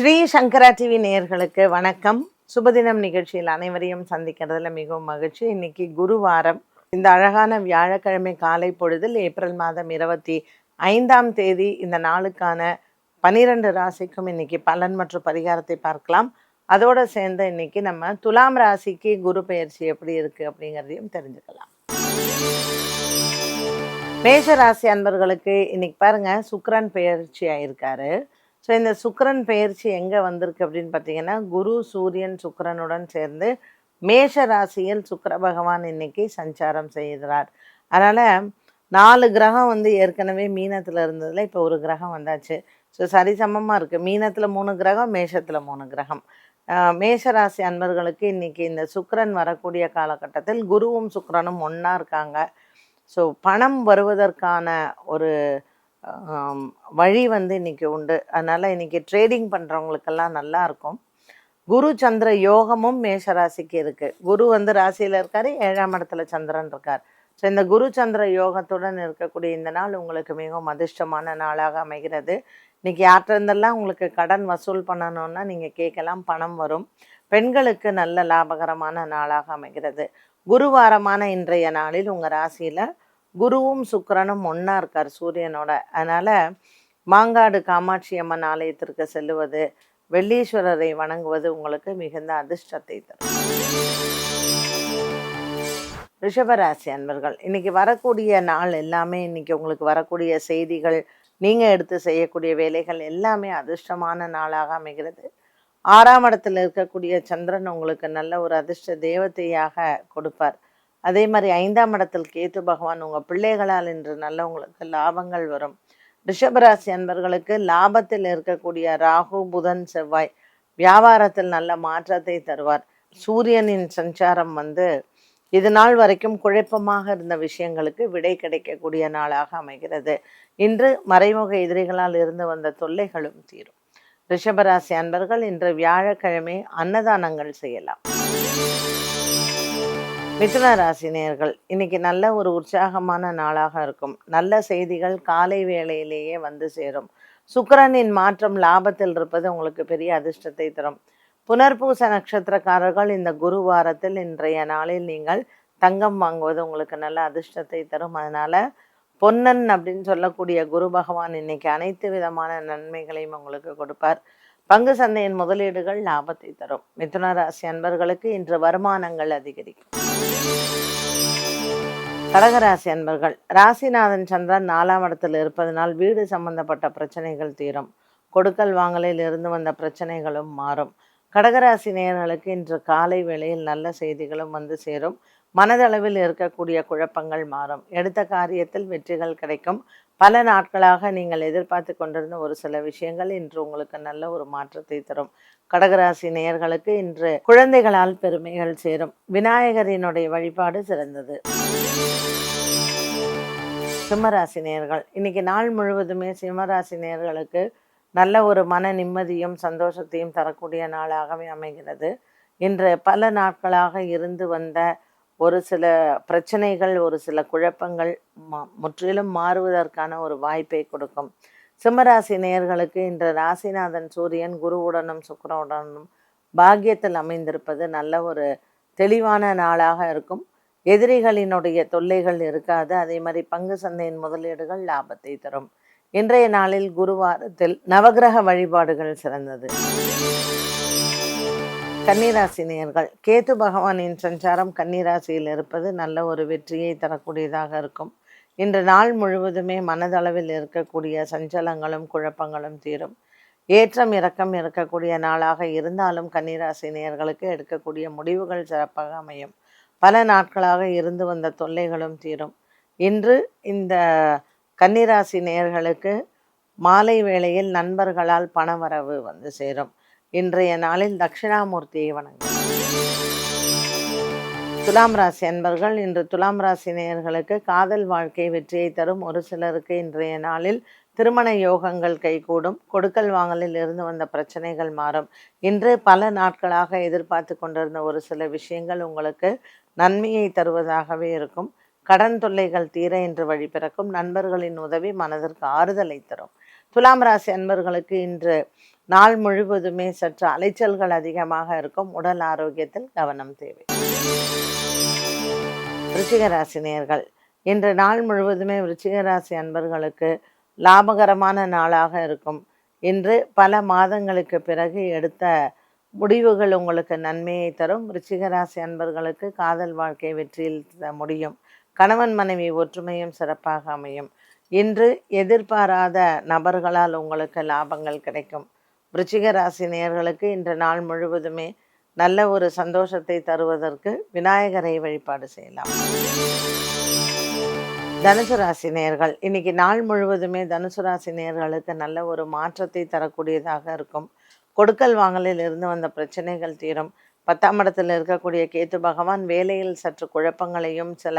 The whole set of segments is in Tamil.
ஸ்ரீ சங்கரா டிவி நேயர்களுக்கு வணக்கம். சுபதினம் நிகழ்ச்சியில் அனைவரையும் சந்திக்கிறதுல மிகவும் மகிழ்ச்சி. இன்னைக்கு குருவாரம். இந்த அழகான வியாழக்கிழமை காலை பொழுதில் ஏப்ரல் மாதம் இருபத்தி ஐந்தாம் தேதி இந்த நாளுக்கான பனிரெண்டு ராசிக்கும் இன்னைக்கு பலன் மற்றும் பரிகாரத்தை பார்க்கலாம். அதோட சேர்ந்து இன்னைக்கு நம்ம துலாம் ராசிக்கு குரு பெயர்ச்சி எப்படி இருக்கு அப்படிங்கிறதையும் தெரிஞ்சுக்கலாம். மேஷ ராசி அன்பர்களுக்கு இன்னைக்கு பாருங்க சுக்ரன் பெயர்ச்சி ஆயிருக்காரு ஸோ இந்த சுக்கரன் பெயர்ச்சி எங்கே வந்திருக்கு அப்படின்னு பார்த்தீங்கன்னா குரு சூரியன் சுக்கரனுடன் சேர்ந்து மேஷ ராசியில் சுக்கர பகவான் இன்னைக்கு சஞ்சாரம் செய்கிறார். அதனால் நாலு கிரகம் வந்து ஏற்கனவே மீனத்தில் இருந்ததில் இப்போ ஒரு கிரகம் வந்தாச்சு. ஸோ சரிசமமாக இருக்குது மீனத்தில் மூணு கிரகம் மேஷத்தில் மூணு கிரகம். மேஷராசி அன்பர்களுக்கு இன்னைக்கு இந்த சுக்கரன் வரக்கூடிய காலகட்டத்தில் குருவும் சுக்கரனும் ஒன்றா இருக்காங்க. ஸோ பணம் வருவதற்கான ஒரு வழி வந்து இன்னைக்கு உண்டு. அதனால் இன்றைக்கி ட்ரேடிங் பண்ணுறவங்களுக்கெல்லாம் நல்லா இருக்கும். குரு சந்திர யோகமும் மேஷ ராசிக்கு இருக்குது குரு வந்து ராசியில் இருக்கார் ஏழாம் இடத்துல சந்திரன் இருக்கார். ஸோ இந்த குரு சந்திர யோகத்துடன் இருக்கக்கூடிய இந்த நாள் உங்களுக்கு மிகவும் அதிர்ஷ்டமான நாளாக அமைகிறது. இன்றைக்கி யார்கிட்ட இருந்தெல்லாம் உங்களுக்கு கடன் வசூல் பண்ணணும்னா நீங்கள் கேட்கலாம் பணம் வரும். பெண்களுக்கு நல்ல லாபகரமான நாளாக அமைகிறது. குருவாரமான இன்றைய நாளில் உங்கள் ராசியில் குருவும் சுக்கிரனும் ஒன்றா இருக்கார் சூரியனோட. அதனால் மாங்காடு காமாட்சி அம்மன் ஆலயத்திற்கு செல்லுவது வெள்ளீஸ்வரரை வணங்குவது உங்களுக்கு மிகுந்த அதிர்ஷ்டத்தை தரும். ரிஷபராசி அன்பர்கள் இன்னைக்கு வரக்கூடிய நாள் எல்லாமே இன்னைக்கு உங்களுக்கு வரக்கூடிய செய்திகள் நீங்கள் எடுத்து செய்யக்கூடிய வேலைகள் எல்லாமே அதிர்ஷ்டமான நாளாக அமைகிறது. ஆறாம் இடத்துல இருக்கக்கூடிய சந்திரன் உங்களுக்கு நல்ல ஒரு அதிர்ஷ்ட தேவதையாக கொடுப்பார். அதே மாதிரி ஐந்தாம் இடத்தில் கேத்து பகவான் உங்கள் பிள்ளைகளால் இன்று நல்ல உங்களுக்கு லாபங்கள் வரும். ரிஷபராசி அன்பர்களுக்கு லாபத்தில் இருக்கக்கூடிய ராகு புதன் செவ்வாய் வியாபாரத்தில் நல்ல மாற்றத்தை தருவார். சூரியனின் சஞ்சாரம் வந்து இது நாள் வரைக்கும் குழப்பமாக இருந்த விஷயங்களுக்கு விடை கிடைக்கக்கூடிய நாளாக அமைகிறது. இன்று மறைமுக எதிரிகளால் இருந்து வந்த தொல்லைகளும் தீரும். ரிஷபராசி அன்பர்கள் இன்று வியாழக்கிழமை அன்னதானங்கள் செய்யலாம். மிதுன ராசி இன்னைக்கு நல்ல ஒரு உற்சாகமான நாளாக இருக்கும். நல்ல செய்திகள் காலை வேளையிலேயே வந்து சேரும். சுக்கரனின் மாற்றம் லாபத்தில் இருப்பது உங்களுக்கு பெரிய அதிர்ஷ்டத்தை தரும். புனர்பூச நட்சத்திரக்காரர்கள் இந்த குரு வாரத்தில் இன்றைய நாளில் நீங்கள் தங்கம் வாங்குவது உங்களுக்கு நல்ல அதிர்ஷ்டத்தை தரும். அதனால பொன்னன் அப்படின்னு சொல்லக்கூடிய குரு பகவான் இன்னைக்கு அனைத்து விதமான நன்மைகளையும் உங்களுக்கு கொடுப்பார். பங்கு சந்தையின் முதலீடுகள் லாபத்தை தரும். மிதுன ராசி அன்பர்களுக்கு இன்று வருமானங்கள் அதிகரிக்கும். கடகராசி அன்பர்கள் ராசிநாதன் சந்திரன் நாலாம் இடத்தில் இருப்பதனால் வீடு சம்பந்தப்பட்ட பிரச்சனைகள் தீரும். கொடுக்கல் வாங்கலில் இருந்து வந்த பிரச்சனைகளும் மாறும். கடகராசி நேயர்களுக்கு இன்று காலை வேளையில் நல்ல செய்திகளும் வந்து சேரும். மனதளவில் இருக்கக்கூடிய குழப்பங்கள் மாறும். எடுத்த காரியத்தில் வெற்றிகள் கிடைக்கும். பல நாட்களாக நீங்கள் எதிர்பார்த்து கொண்டிருந்த ஒரு சில விஷயங்கள் இன்று உங்களுக்கு நல்ல ஒரு மாற்றத்தை தரும். கடகராசி நேயர்களுக்கு இன்று குழந்தைகளால் பெருமைகள் சேரும். விநாயகரினுடைய வழிபாடு சிறந்தது. சிம்மராசி நேயர்கள் இன்னைக்கு நாள் முழுவதுமே சிம்மராசி நேயர்களுக்கு நல்ல ஒரு மன நிம்மதியும் சந்தோஷத்தையும் தரக்கூடிய நாளாகவே அமைகிறது. இன்று பல நாட்களாக இருந்து வந்த ஒரு சில பிரச்சனைகள் ஒரு சில குழப்பங்கள் ம- முற்றிலும் மாறுவதற்கான ஒரு வாய்ப்பை கொடுக்கும். சிம்மராசி நேயர்களுக்கு இன்று ராசிநாதன் சூரியன் குருவுடனும் சுக்கிரனுடனும் பாக்கியத்தில் அமைந்திருப்பது நல்ல ஒரு தெளிவான நாளாக இருக்கும். எதிரிகளினுடைய தொல்லைகள் இருக்காது. அதே மாதிரி பங்கு சந்தையின் முதலீடுகள் லாபத்தை தரும். இன்றைய நாளில் குருவாரத்தில் நவக்கிரக வழிபாடுகள் சிறந்தது. கன்னிராசி நேர்கள் கேது பகவானின் சஞ்சாரம் கன்னிராசியில் இருப்பது நல்ல ஒரு வெற்றியை தரக்கூடியதாக இருக்கும். இன்று நாள் முழுவதுமே மனதளவில் இருக்கக்கூடிய சஞ்சலங்களும் குழப்பங்களும் தீரும். ஏற்றம் இறக்கம் இருக்கக்கூடிய நாளாக இருந்தாலும் கன்னிராசி நேர்களுக்கு எடுக்கக்கூடிய முடிவுகள் சிறப்பாக அமையும். பல நாட்களாக இருந்து வந்த தொல்லைகளும் தீரும். இன்று இந்த கன்னிராசி நேர்களுக்கு மாலை வேளையில் நண்பர்களால் பணவரவு வந்து சேரும். இன்றைய நாளில் தட்சிணாமூர்த்தியை வணங்கும் துலாம் ராசி அன்பர்கள் இன்று துலாம் ராசி நேயர்களுக்கு காதல் வாழ்க்கை வெற்றியை தரும் ஒரு சிலருக்கு இன்றைய நாளில் திருமண யோகங்கள் கைகூடும். கொடுக்கல் வாங்கலில் இருந்து வந்த பிரச்சனைகள் மாறும். இன்று பல நாட்களாக எதிர்பார்த்து கொண்டிருந்த ஒரு சில விஷயங்கள் உங்களுக்கு நன்மையை தருவதாகவே இருக்கும். கடன் தொல்லைகள் தீர இன்று வழி பிறக்கும். நண்பர்களின் உதவி மனதிற்கு ஆறுதலை தரும். துலாம் ராசி அன்பர்களுக்கு இன்று நாள் முழுவதுமே சற்று அலைச்சல்கள் அதிகமாக இருக்கும். உடல் ஆரோக்கியத்தில் கவனம் தேவை. விருச்சிக இன்று நாள் முழுவதுமே விருச்சிக ராசி அன்பர்களுக்கு லாபகரமான நாளாக இருக்கும். இன்று பல மாதங்களுக்கு பிறகு எடுத்த முடிவுகள் உங்களுக்கு நன்மையை தரும். ரிச்சிகராசி ராசி அன்பர்களுக்கு காதல் வாழ்க்கை வெற்றியில் த- முடியும். கணவன் மனைவி ஒற்றுமையும் சிறப்பாக அமையும். இன்று எதிர்பாராத நபர்களால் உங்களுக்கு லாபங்கள் கிடைக்கும். விருச்சிக ராசி நேயர்களுக்கு இன்று நாள் முழுவதுமே நல்ல ஒரு சந்தோஷத்தை தருவதற்கு விநாயகரை வழிபாடு செய்யலாம். தனுசு ராசி நேர்கள் இன்னைக்கு நாள் முழுவதுமே தனுசு ராசி நேர்களுக்கு நல்ல ஒரு மாற்றத்தை தரக்கூடியதாக இருக்கும். கொடுக்கல் வாங்கலில் இருந்து வந்த பிரச்சனைகள் தீரும். பத்தாம் இடத்தில் இருக்கக்கூடிய கேத்து பகவான் வேலையில் சற்று குழப்பங்களையும் சில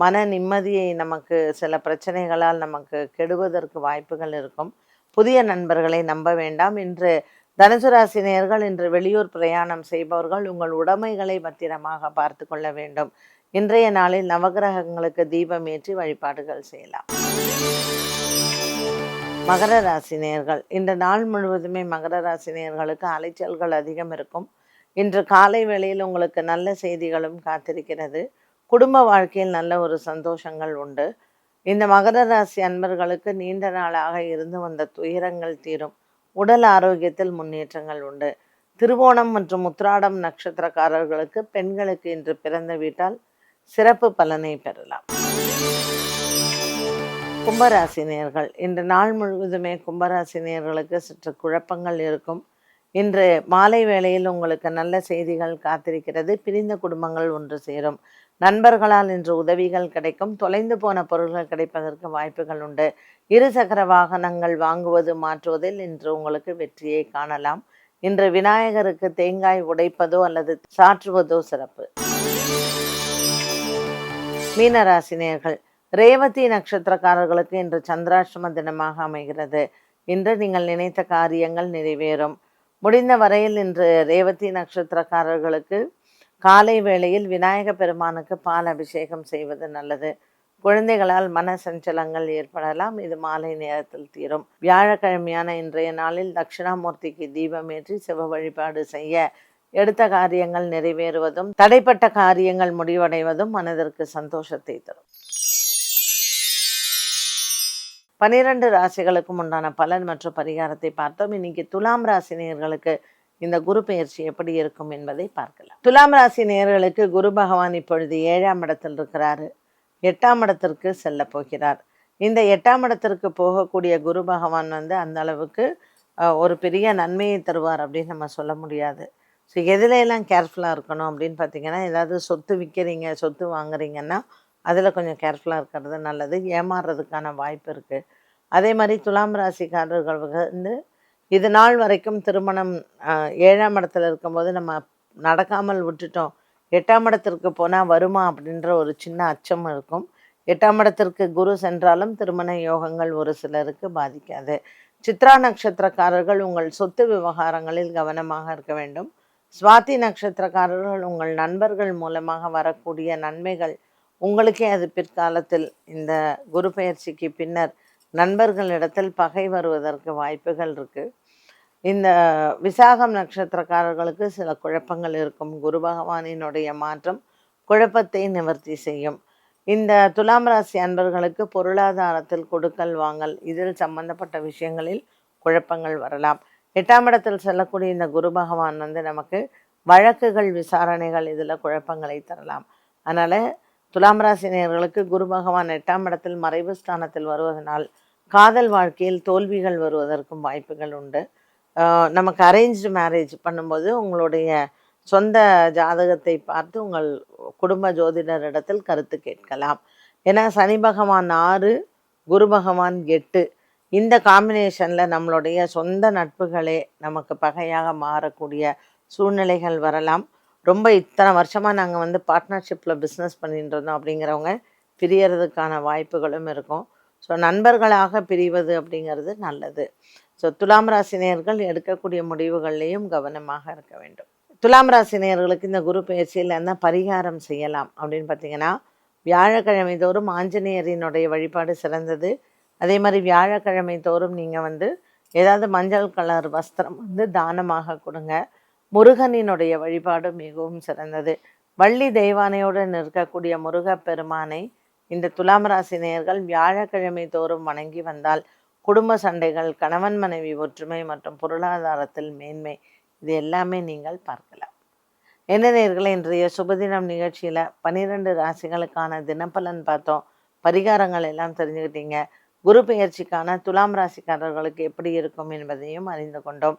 மன நிம்மதியை நமக்கு சில பிரச்சனைகளால் நமக்கு கெடுவதற்கு வாய்ப்புகள் இருக்கும். புதிய நண்பர்களை நம்ப வேண்டாம். இன்று தனுசு ராசி இன்று வெளியூர் பிரயாணம் செய்பவர்கள் உங்கள் உடைமைகளை பத்திரமாக பார்த்து கொள்ள வேண்டும். இன்றைய நாளில் நவகிரகங்களுக்கு தீபம் ஏற்றி வழிபாடுகள் செய்யலாம். மகர ராசி இந்த நாள் முழுவதுமே மகர ராசி அலைச்சல்கள் அதிகம் இருக்கும். இன்று காலை வேளையில் உங்களுக்கு நல்ல செய்திகளும் காத்திருக்கிறது. குடும்ப வாழ்க்கையில் நல்ல ஒரு சந்தோஷங்கள் உண்டு. இந்த மகர ராசி அன்பர்களுக்கு நீண்ட நாளாக இருந்து வந்த துயரங்கள் தீரும். உடல் ஆரோக்கியத்தில் முன்னேற்றங்கள் உண்டு. திருவோணம் மற்றும் உத்ராடம் நட்சத்திரக்காரர்களுக்கு பெண்களுக்கு இன்று பிறந்த வீட்டால் சிறப்பு பலனை பெறலாம். கும்பராசினியர்கள். இன்று நாள் முழுவதுமே கும்பராசினியர்களுக்கு சற்று குழப்பங்கள் இருக்கும். இன்று மாலை வேளையில் உங்களுக்கு நல்ல செய்திகள் காத்திருக்கிறது. பிரிந்த குடும்பங்கள் ஒன்று சேரும். நண்பர்களால் இன்று உதவிகள் கிடைக்கும். தொலைந்து போன பொருள்கள் கிடைப்பதற்கு வாய்ப்புகள் உண்டு. இருசக்கர வாகனங்கள் வாங்குவது மாற்றுவதில் இன்று உங்களுக்கு வெற்றியை காணலாம். இன்று விநாயகருக்கு தேங்காய் உடைப்பதோ அல்லது சாற்றுவதோ சிறப்பு. மீனராசினியர்கள் ரேவதி நட்சத்திரக்காரர்களுக்கு இன்று சந்திராஷ்டம தினமாக அமைகிறது. இன்று நீங்கள் நினைத்த காரியங்கள் நிறைவேறும். முடிந்த வரையில் இன்று ரேவதி நட்சத்திரக்காரர்களுக்கு காலை வேளையில் விநாயக பெருமானுக்கு பால் அபிஷேகம் செய்வது நல்லது. குழந்தைகளால் மன சஞ்சலங்கள் ஏற்படலாம். இது மாலை நேரத்தில் தீரும். வியாழக்கிழமையான இன்றைய நாளில் தட்சிணாமூர்த்திக்கு தீபம் ஏற்றி சிவ வழிபாடு செய்ய எடுத்த காரியங்கள் நிறைவேறுவதும் தடைப்பட்ட காரியங்கள் முடிவடைவதும் மனதிற்கு சந்தோஷத்தை தரும். பனிரெண்டு ராசிகளுக்கும் உண்டான பலன் மற்றும் பரிகாரத்தை பார்த்தோம். இன்னைக்கு துலாம் ராசினியர்களுக்கு இந்த குரு பெயர்ச்சி எப்படி இருக்கும் என்பதை பார்க்கலாம். துலாம் ராசி நேர்களுக்கு குரு பகவான் இப்பொழுது ஏழாம் இடத்தில் இருக்கிறாரு. எட்டாம் இடத்திற்கு செல்ல போகிறார். இந்த எட்டாம் இடத்திற்கு போகக்கூடிய குரு பகவான் வந்து அந்த அளவுக்கு ஒரு பெரிய நன்மையை தருவார் அப்படின்னு நம்ம சொல்ல முடியாது. ஸோ எதுல எல்லாம் கேர்ஃபுல்லாக இருக்கணும் அப்படின்னு பார்த்தீங்கன்னா ஏதாவது சொத்து விற்கிறீங்க சொத்து வாங்குறீங்கன்னா அதில் கொஞ்சம் கேர்ஃபுல்லாக இருக்கிறது நல்லது. ஏமாறுறதுக்கான வாய்ப்பு இருக்குது அதே மாதிரி துலாம் ராசிக்காரர்கள் வந்து இது நாள் வரைக்கும் திருமணம் ஏழாம் இடத்துல இருக்கும்போது நம்ம நடக்காமல் விட்டுட்டோம். எட்டாம் இடத்திற்கு போனால் வருமா அப்படின்ற ஒரு சின்ன அச்சம் இருக்கும். எட்டாம் இடத்திற்கு குரு சென்றாலும் திருமண யோகங்கள் ஒரு சிலருக்கு பாதிக்காது. சித்ரா நட்சத்திரக்காரர்கள் உங்கள் சொத்து விவகாரங்களில் கவனமாக இருக்க வேண்டும். சுவாதி நட்சத்திரக்காரர்கள் உங்கள் நண்பர்கள் மூலமாக வரக்கூடிய நன்மைகள் உங்களுக்கே அது பிற்காலத்தில் இந்த குரு பயிற்சிக்கு பின்னர் நண்பர்களிடத்தில் பகை வருவதற்கு வாய்ப்புகள் இருக்குது இந்த விசாகம் நட்சத்திரக்காரர்களுக்கு சில குழப்பங்கள் இருக்கும். குரு பகவானினுடைய மாற்றம் குழப்பத்தை நிவர்த்தி செய்யும். இந்த துலாம் ராசி அன்பர்களுக்கு பொருளாதாரத்தில் கொடுக்கல் வாங்கல் இதில் சம்பந்தப்பட்ட விஷயங்களில் குழப்பங்கள் வரலாம். எட்டாம் இடத்தில் செல்லக்கூடிய இந்த குரு பகவான் வந்து நமக்கு வழக்குகள் விசாரணைகள் இதில் குழப்பங்களை தரலாம். அதனால் துலாம் ராசினியர்களுக்கு குரு பகவான் எட்டாம் இடத்தில் மறைவு ஸ்தானத்தில் வருவதனால் காதல் வாழ்க்கையில் தோல்விகள் வருவதற்கும் வாய்ப்புகள் உண்டு. நமக்கு அரேஞ்சு மேரேஜ் பண்ணும்போது உங்களுடைய சொந்த ஜாதகத்தை பார்த்து உங்கள் குடும்ப ஜோதிடரிடத்தில் கருத்து கேட்கலாம். ஏன்னா சனி பகவான் ஆறு குரு பகவான் எட்டு. இந்த காம்பினேஷனில் நம்மளுடைய சொந்த நட்புகளே நமக்கு பகையாக மாறக்கூடிய சூழ்நிலைகள் வரலாம். ரொம்ப இத்தனை வருஷமாக நாங்கள் வந்து பார்ட்னர்ஷிப்பில் பிஸ்னஸ் பண்ணிட்டு இருந்தோம் அப்படிங்கிறவங்க பிரியறதுக்கான வாய்ப்புகளும் இருக்கும். ஸோ நண்பர்களாக பிரிவது அப்படிங்கிறது நல்லது. ஸோ துலாம் ராசினியர்கள் எடுக்கக்கூடிய முடிவுகள்லையும் கவனமாக இருக்க வேண்டும். துலாம் ராசினியர்களுக்கு இந்த குரு பயிற்சியில் என்ன பரிகாரம் செய்யலாம் அப்படின்னு பார்த்தீங்கன்னா வியாழக்கிழமை தோறும் ஆஞ்சநேயரினுடைய வழிபாடு சிறந்தது. அதே மாதிரி வியாழக்கிழமை தோறும் நீங்கள் வந்து ஏதாவது மஞ்சள் கலர் வஸ்திரம் வந்து தானமாக கொடுங்க. முருகனினுடைய வழிபாடு மிகவும் சிறந்தது. வள்ளி தெய்வானையுடன் நிற்கக்கூடிய முருகப்பெருமானை இந்த துலாம் ராசி நேயர்கள் வியாழக்கிழமை தோறும் வணங்கி வந்தால் குடும்ப சண்டைகள் கணவன் மனைவி ஒற்றுமை மற்றும் பொருளாதாரத்தில் மேன்மை இது எல்லாமே நீங்கள் பார்க்கலாம். என்ன நேர்களை இன்றைய சுபதினம் நிகழ்ச்சியில் பன்னிரெண்டு ராசிகளுக்கான தினப்பலன் பார்த்தோம். பரிகாரங்கள் எல்லாம் தெரிஞ்சுக்கிட்டீங்க. குரு பெயர்ச்சிக்கான துலாம் ராசிக்காரர்களுக்கு எப்படி இருக்கும் என்பதையும் அறிந்து கொண்டோம்.